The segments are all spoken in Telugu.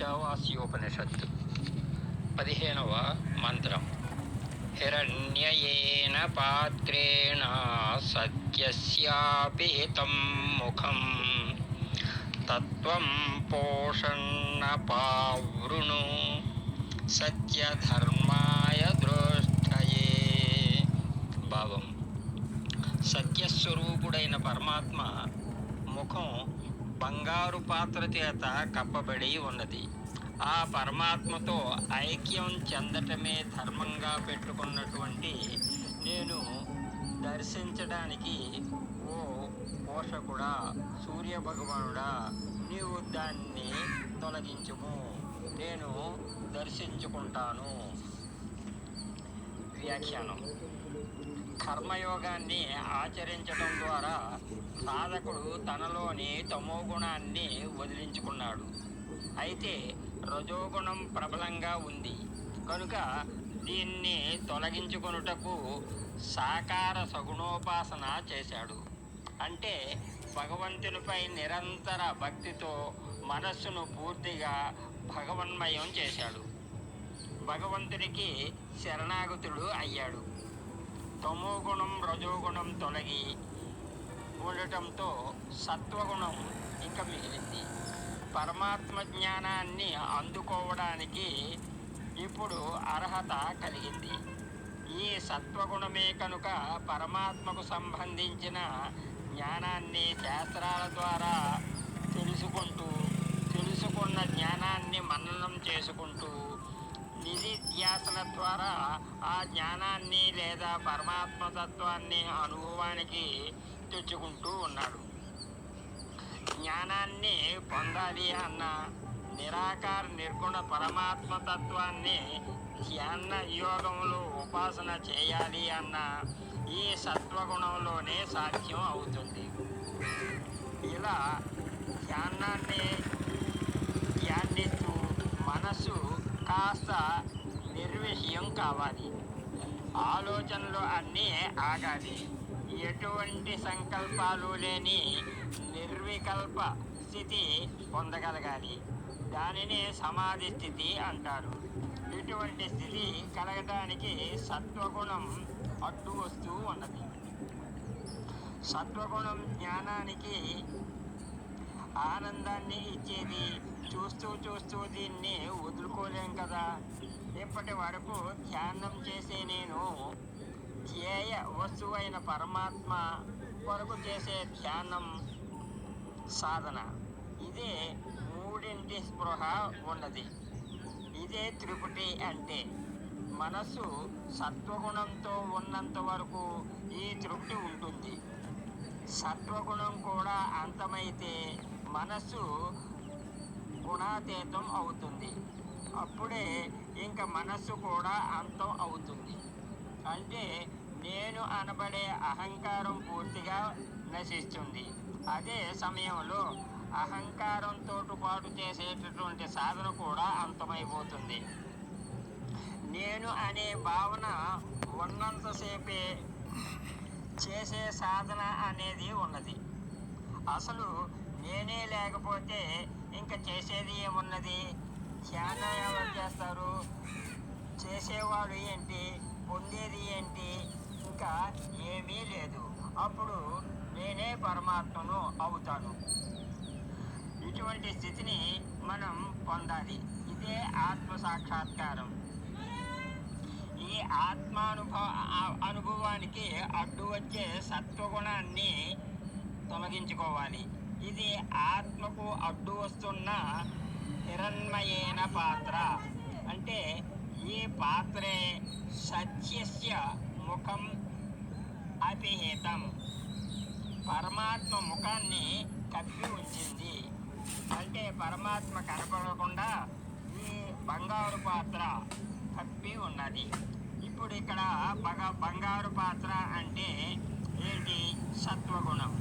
ఈశావాస్యోపనిషత్తు పదిహేనవ మంత్రం. హిరణ్యయేన పాత్రేణ సత్యస్యాపిహితం ముఖం. తత్వం పోషణ పావృణు. సత్యధర్మాయ దృష్టయే భావం. సత్యస్వరూపుడైన పరమాత్మ ముఖం బంగారు పాత్ర చేత కప్పబడి ఉన్నది. ఆ పరమాత్మతో ఐక్యం చెందటమే ధర్మంగా పెట్టుకున్నటువంటి నేను దర్శించడానికి ఓ పోషకుడా సూర్య భగవానుడా నీవు దాన్ని తొలగించుము. నేను దర్శించుకుంటాను. వ్యాఖ్యానం. కర్మయోగాన్ని ఆచరించడం ద్వారా సాధకుడు తనలోని తమో గుణాన్ని వదిలించుకున్నాడు. అయితే రజోగుణం ప్రబలంగా ఉంది. కనుక దీన్ని తొలగించుకొనుటకు సాకార సగుణోపాసన చేశాడు. అంటే భగవంతునిపై నిరంతర భక్తితో మనస్సును పూర్తిగా భగవన్మయం చేశాడు. భగవంతునికి శరణాగతుడు అయ్యాడు. తమోగుణం రజోగుణం తొలగి ఉండటంతో సత్వగుణం ఇంకా మిగిలింది. పరమాత్మ జ్ఞానాన్ని అందుకోవడానికి ఇప్పుడు అర్హత కలిగింది. ఈ సత్వగుణమే కనుక పరమాత్మకు సంబంధించిన జ్ఞానాన్ని శాస్త్రాల ద్వారా తెలుసుకుంటూ తెలుసుకున్న జ్ఞానాన్ని మననం చేసుకుంటూ నిధిధ్యాసన ద్వారా ఆ జ్ఞానాన్ని లేదా పరమాత్మ తత్వాన్ని అనుభవానికి తెచ్చుకుంటూ ఉన్నాడు. జ్ఞానాన్ని పొందాలి అన్న నిరాకార నిర్గుణ పరమాత్మ తత్వాన్ని ధ్యాన యోగంలో ఉపాసన చేయాలి అన్న ఈ సత్వగుణంలోనే సాధ్యం అవుతుంది. ఇలా ధ్యానాన్ని ధ్యానిస్తూ మనసు కాస్త నిర్విషయం కావాలి. ఆలోచనలు అన్నీ ఆగాలి. ఎటువంటి సంకల్పాలు లేని నిర్వికల్ప స్థితి పొందగలగాలి. దానిని సమాధి స్థితి అంటారు. ఇటువంటి స్థితి కలగటానికి సత్వగుణం అడ్డు వస్తూ ఉన్నది. సత్వగుణం జ్ఞానానికి ఆనందాన్ని ఇచ్చేది. చూస్తూ చూస్తూ దీన్ని వదులుకోలేం కదా. ఇప్పటి వరకు ధ్యానం చేసే నేను ధ్యేయ వస్తువైన పరమాత్మ కొరకు చేసే ధ్యానం సాధన. ఇదే మూడింటి స్పృహ ఉన్నది. ఇదే త్రిపుటి అంటే మనస్సు సత్వగుణంతో ఉన్నంత వరకు ఈ తృప్తి ఉంటుంది. సత్వగుణం కూడా అంతమైతే మనస్సు గుణాతీతం అవుతుంది. అప్పుడే ఇంకా మనస్సు కూడా అంతం అవుతుంది. అంటే నేను అనబడే అహంకారం పూర్తిగా నశిస్తుంది. అదే సమయంలో అహంకారంతో పాటు చేసేటటువంటి సాధన కూడా అంతమైపోతుంది. నేను అనే భావన ఉన్నంతసేపే చేసే సాధన అనేది ఉన్నది. అసలు నేనే లేకపోతే ఇంకా చేసేది ఏమున్నది? ధ్యానం ఎవరు చేస్తారు. చేసేవాడు ఏంటి? పొందేది ఏంటి? ఇంకా ఏమీ లేదు. అప్పుడు నేనే పరమాత్మను అవుతాను. ఇటువంటి స్థితిని మనం పొందాలి. ఇదే ఆత్మ సాక్షాత్కారం. ఈ ఆత్మానుభవ అనుభవానికి అడ్డు వచ్చే సత్వగుణాన్ని తొలగించుకోవాలి. ఇది ఆత్మకు అడ్డు వస్తున్న హిరణ్మయేన పాత్ర. అంటే ఈ పాత్రే సత్యస్య ముఖం అపిహితం పరమాత్మ ముఖాన్ని కప్పి ఉంచింది. అంటే పరమాత్మ కనపడకుండా ఈ బంగారు పాత్ర కప్పి ఉన్నది. ఇప్పుడు ఇక్కడ బగ బంగారు పాత్ర అంటే ఏంటి? సత్వగుణం.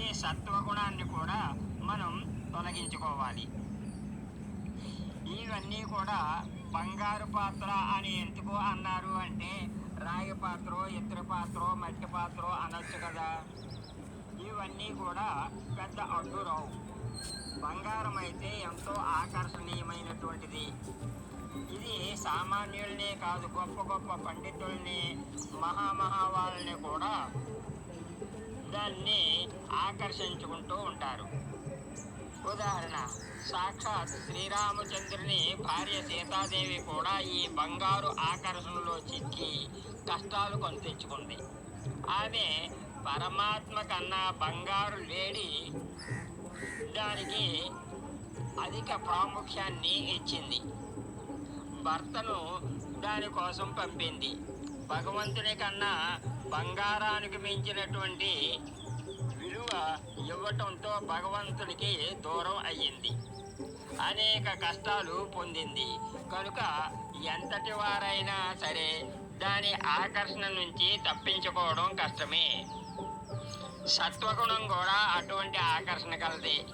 ఈ సత్వగుణాన్ని కూడా మనం తొలగించుకోవాలి. ఇవన్నీ కూడా బంగారు పాత్ర అని ఎందుకు అన్నారు అంటే రాగి పాత్ర ఇతర పాత్ర మట్టి పాత్ర అనొచ్చు కదా. ఇవన్నీ కూడా పెద్ద అడ్డు రావు. బంగారం అయితే ఎంతో ఆకర్షణీయమైనటువంటిది. ఇది సామాన్యుల్నే కాదు గొప్ప గొప్ప పండితుల్ని మహామహా వాళ్ళని కూడా దాన్ని ఆకర్షించుకుంటూ ఉంటారు. ఉదాహరణ. సాక్షాత్ శ్రీరామచంద్రుని భార్య సీతాదేవి కూడా ఈ బంగారు ఆకర్షణలో చిక్కి కష్టాలు కొని తెచ్చుకుంది. ఆమె పరమాత్మ కన్నా బంగారు లేడి దానికి అధిక ప్రాముఖ్యాన్ని ఇచ్చింది. భర్తను దానికోసం పంపింది. భగవంతుని కన్నా బంగారానికి మించినటువంటి విలువ ఇవ్వటంతో భగవంతుడికి దూరం అయ్యింది. అనేక కష్టాలు పొందింది. కనుక ఎంతటి వారైనా సరే దాని ఆకర్షణ నుంచి తప్పించుకోవడం కష్టమే. సత్వగుణం కూడా అటువంటి ఆకర్షణ కలది.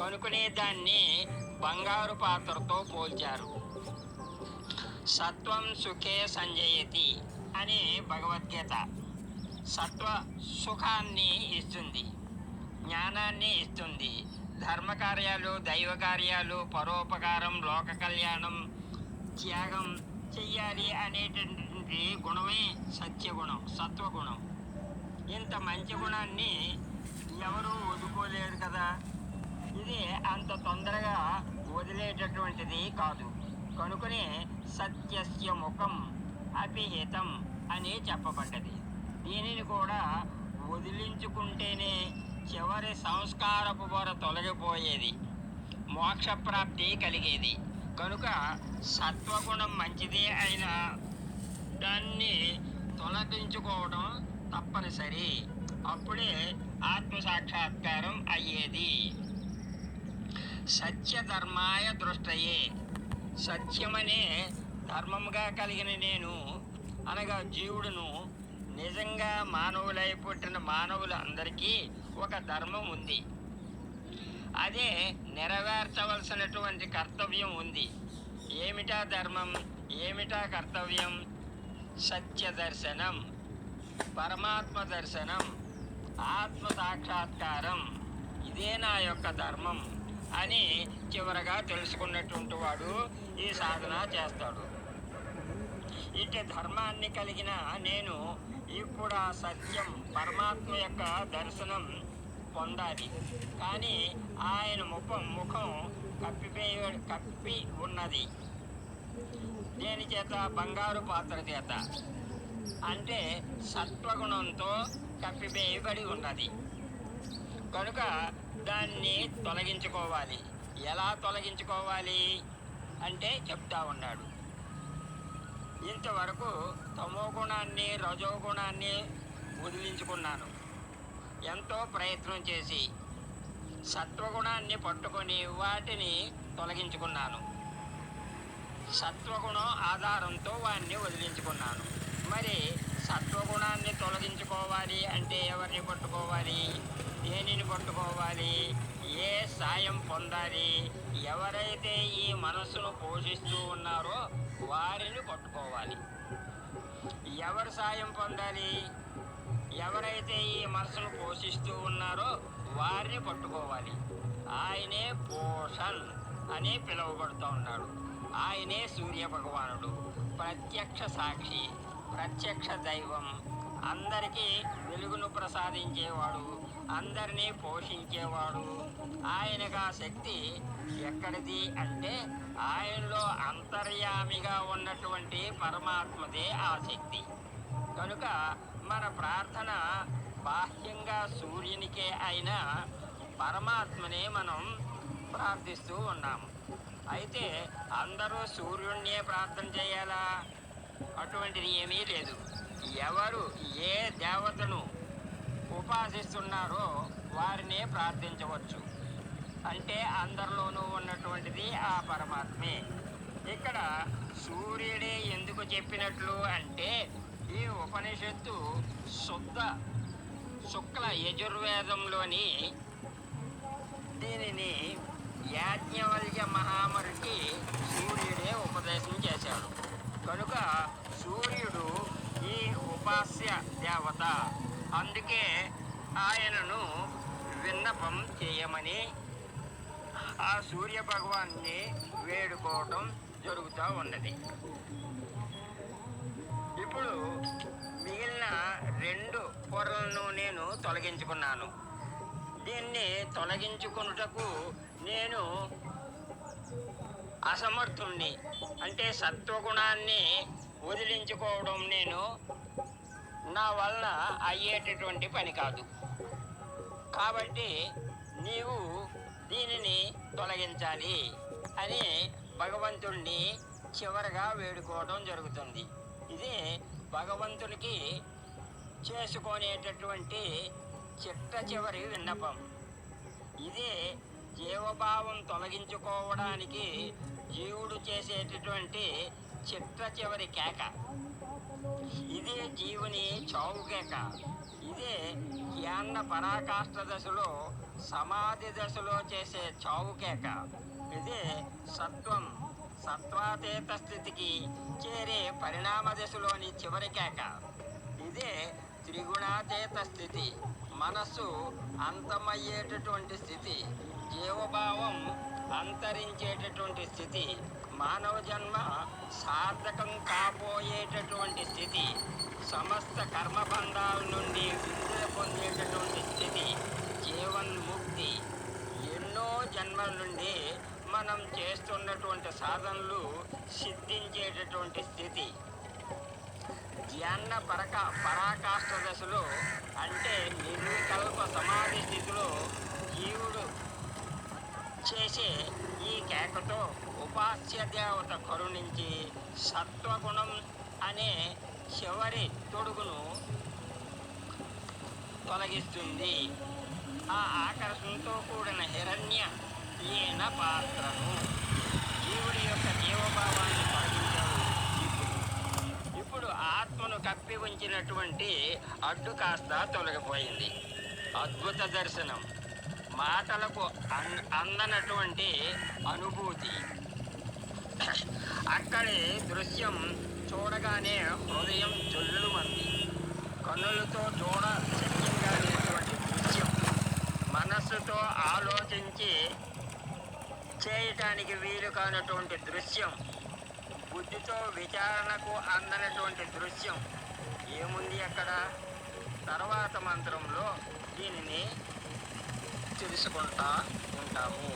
కనుకునే దాన్ని బంగారు పాత్రతో పోల్చారు. సత్వం సుఖే సంజయతి అని భగవద్గీత సత్వ సుఖాన్ని ఇస్తుంది. జ్ఞానాన్ని ఇస్తుంది. ధర్మకార్యాలు దైవ కార్యాలు పరోపకారం లోక కళ్యాణం త్యాగం చెయ్యాలి అనేటటువంటి గుణమే సత్యగుణం సత్వగుణం. ఇంత మంచి గుణాన్ని ఎవరూ వదుకోలేరు కదా. ఇది అంత తొందరగా వదిలేటటువంటిది కాదు. కనుకనే సత్యస్య ముఖం అపిహితం అని చెప్పబడ్డది. దీనిని కూడా వదిలించుకుంటేనే చివరి సంస్కారపు పొర తొలగిపోయేది. మోక్షప్రాప్తి కలిగేది. కనుక సత్వగుణం మంచిదే అయినా దాన్ని తొలగించుకోవడం తప్పనిసరి. అప్పుడే ఆత్మసాక్షాత్కారం అయ్యేది. సత్యధర్మాయ దృష్టయే. సత్యమనే ధర్మముగా కలిగిన నేను అనగా జీవుడును. నిజంగా మానవులై పుట్టిన మానవులందరికీ ఒక ధర్మం ఉంది. అదే నెరవేర్చవలసినటువంటి కర్తవ్యం ఉంది. ఏమిటా ధర్మం? ఏమిటా కర్తవ్యం? సత్య దర్శనం పరమాత్మ దర్శనం ఆత్మ సాక్షాత్కారం. ఇదే నా యొక్క ధర్మం అని చివరగా తెలుసుకున్నటువంటి వాడు ఈ సాధన చేస్తాడు. ఇటు ధర్మాన్ని కలిగిన నేను ఇప్పుడు ఆ సత్యం పరమాత్మ యొక్క దర్శనం పొందాలి. కానీ ఆయన ముఖం ముఖం కప్పిపోయి కప్పి ఉన్నది. దేని చేత? బంగారు పాత్ర చేత. అంటే సత్వగుణంతో కప్పివేయబడి ఉన్నది. కనుక దాన్ని తొలగించుకోవాలి. ఎలా తొలగించుకోవాలి? అంటే చెప్తా ఉన్నాడు. ఇంతవరకు తమో గుణాన్ని రజో గుణాన్ని వదిలించుకున్నాను. ఎంతో ప్రయత్నం చేసి సత్వగుణాన్ని పట్టుకొని వాటిని తొలగించుకున్నాను. సత్వగుణం ఆధారంతో వాడిని వదిలించుకున్నాను మరి సత్వగుణాన్ని తొలగించుకోవాలి అంటే ఎవరిని పట్టుకోవాలి? దేనిని పట్టుకోవాలి? ఏ సాయం పొందాలి? ఎవరైతే ఈ మనస్సును పోషిస్తూ ఉన్నారో వారిని పట్టుకోవాలి. ఎవరు సాయం పొందాలి? ఎవరైతే ఈ మనసును పోషిస్తూ ఉన్నారో వారిని పట్టుకోవాలి. ఆయనే పోషణ్ అని పిలువబడుతూ ఉన్నాడు. ఆయనే సూర్య భగవానుడు. ప్రత్యక్ష సాక్షి ప్రత్యక్ష దైవం. అందరికీ వెలుగును ప్రసాదించేవాడు అందరినీ పోషించేవాడు. ఆయనకు ఆ శక్తి ఎక్కడిది అంటే ఆయనలో అంతర్యామిగా ఉన్నటువంటి పరమాత్మదే ఆ శక్తి. కనుక మన ప్రార్థన బాహ్యంగా సూర్యునికే అయినా పరమాత్మనే మనం ప్రార్థిస్తూ ఉన్నాము. అయితే అందరూ సూర్యుడినే ప్రార్థన చేయాలా? అటువంటిది ఏమీ లేదు. ఎవరు ఏ దేవతను ఉపాసిస్తున్నారో వారినే ప్రార్థించవచ్చు. అంటే అందరిలోనూ ఉన్నటువంటిది ఆ పరమాత్మే. ఇక్కడ సూర్యుడే ఎందుకు చెప్పినట్లు అంటే ఈ ఉపనిషత్తు శుద్ధ శుక్ల యజుర్వేదంలోని దీనిని యాజ్ఞవల్య మహామరికి సూర్యుడే ఉపదేశం చేశాడు. కనుక సూర్యుడు ఈ ఉపాస్య దేవత. అందుకే ఆయనను విన్నపం చేయమని ఆ సూర్య భగవాన్ని వేడుకోవటం జరుగుతూ ఉన్నది. ఇప్పుడు మిగిలిన రెండు పొరలను నేను తొలగించుకున్నాను. దీన్ని తొలగించుకున్నటకు నేను అసమర్థుణ్ణి అంటే సత్వగుణాన్ని వదిలించుకోవడం నేను నా వల్ల అయ్యేటటువంటి పని కాదు. కాబట్టి నీవు దీనిని తొలగించాలి అని భగవంతుణ్ణి చివరగా వేడుకోవడం జరుగుతుంది. ఇది భగవంతునికి చేసుకునేటటువంటి చిట్ట చివరి విన్నపం. ఇదే జీవభావం తొలగించుకోవడానికి జీవుడు చేసేటటువంటి చిట్ట చివరి కేక. ఇదే జీవుని చావు కేక. ఇదే జ్ఞాన పరాకాష్ఠ దశలో సమాధి దశలో చేసే చావు కేక. ఇదే సత్వం. సత్వాతీత స్థితికి చేరే పరిణామ దశలోని చివరి కేక ఇదే త్రిగుణాతీత స్థితి మనస్సు అంతమయ్యేటటువంటి స్థితి. జీవభావం అంతరించేటటువంటి స్థితి. మానవ జన్మ సార్థకం కాబోయేటటువంటి స్థితి. సమస్త కర్మబంధాల నుండి విడుదల పొందేటటువంటి స్థితి. జీవన్ముక్తి. ఎన్నో జన్మల నుండి మనం చేస్తున్నటువంటి సాధనలు సిద్ధించేటటువంటి స్థితి. ధ్యాన పరక పరాకాష్ఠ దశలో అంటే నిర్వికల్ప సమాధి స్థితిలో జీవుడు చేసే ఈ కేకతో ఉపాస్య దేవత కరుణించి సత్వగుణం అనే చివరి తొడుగును తొలగిస్తుంది. ఆ ఆకర్షణతో కూడిన హిరణ్య ఈయన పాత్రను జీవుడి యొక్క జీవభావాన్ని తొలగించాడు. ఇప్పుడు ఆత్మను కప్పి ఉంచినటువంటి అడ్డు కాస్త తొలగిపోయింది. అద్భుత దర్శనం. మాటలకు అన్- అందనటువంటి అనుభూతి. అక్కడి దృశ్యం చూడగానే హృదయం జొల్లు మంది కన్నులతో చూడ శక్యంగా లేనటువంటి దృశ్యం. మనస్సుతో ఆలోచించి చేయటానికి వీలు కానటువంటి దృశ్యం. బుద్ధితో విచారణకు అందనటువంటి దృశ్యం. ఏముంది అక్కడ? తర్వాత మంత్రంలో దీనిని తెలుసుకుంటా ఉంటాము.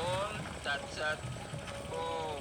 ఓం తత్సత్. ఓం.